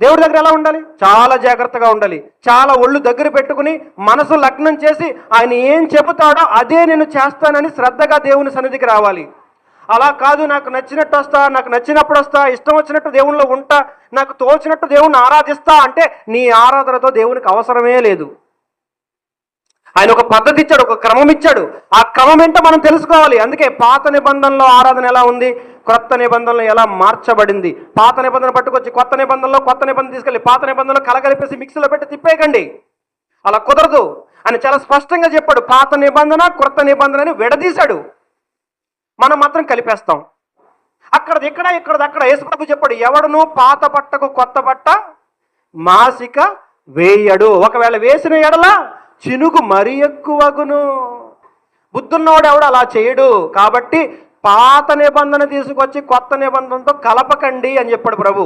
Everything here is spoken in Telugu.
దేవుడి దగ్గర ఎలా ఉండాలి? చాలా జాగ్రత్తగా ఉండాలి. చాలా ఒళ్ళు దగ్గర పెట్టుకుని మనసు లగ్నం చేసి ఆయన ఏం చెబుతాడో అదే నేను చేస్తానని శ్రద్ధగా దేవుని సన్నిధికి రావాలి. అలా కాదు నాకు నచ్చినట్టు వస్తా నాకు నచ్చినప్పుడు వస్తా ఇష్టం వచ్చినట్టు దేవునిలో ఉంటా నాకు తోచినట్టు దేవుణ్ణి ఆరాధిస్తా అంటే నీ ఆరాధనతో దేవునికి అవసరమే లేదు. ఆయన ఒక పద్ధతి ఇచ్చాడు ఒక క్రమం ఇచ్చాడు ఆ క్రమం ఏంటో మనం తెలుసుకోవాలి. అందుకే పాత నిబంధనలో ఆరాధన ఎలా ఉంది? క్రొత్త నిబంధనలు ఎలా మార్చబడింది? పాత నిబంధన పట్టుకొచ్చి కొత్త నిబంధనలో కొత్త నిబంధన తీసుకెళ్ళి పాత నిబంధనలో కలగలిపేసి మిక్సీలో పెట్టి తిప్పేయకండి. అలా కుదరదు అని చాలా స్పష్టంగా చెప్పాడు. పాత నిబంధన క్రొత్త నిబంధనని విడదీశాడు. మనం మాత్రం కలిపేస్తాం. అక్కడ ఇక్కడ ఇక్కడ అక్కడ. యేసుప్రభు చెప్పాడు ఎవడును పాత బట్టకు కొత్త బట్ట మాసిక వేయడు. ఒకవేళ వేసిన ఎడల చినుకు మరి ఎక్కువగును. బుద్ధున్నవాడు ఎవడు అలా చేయడు. కాబట్టి పాత నిబంధన తీసుకొచ్చి కొత్త నిబంధనతో కలపకండి అని చెప్పాడు ప్రభు.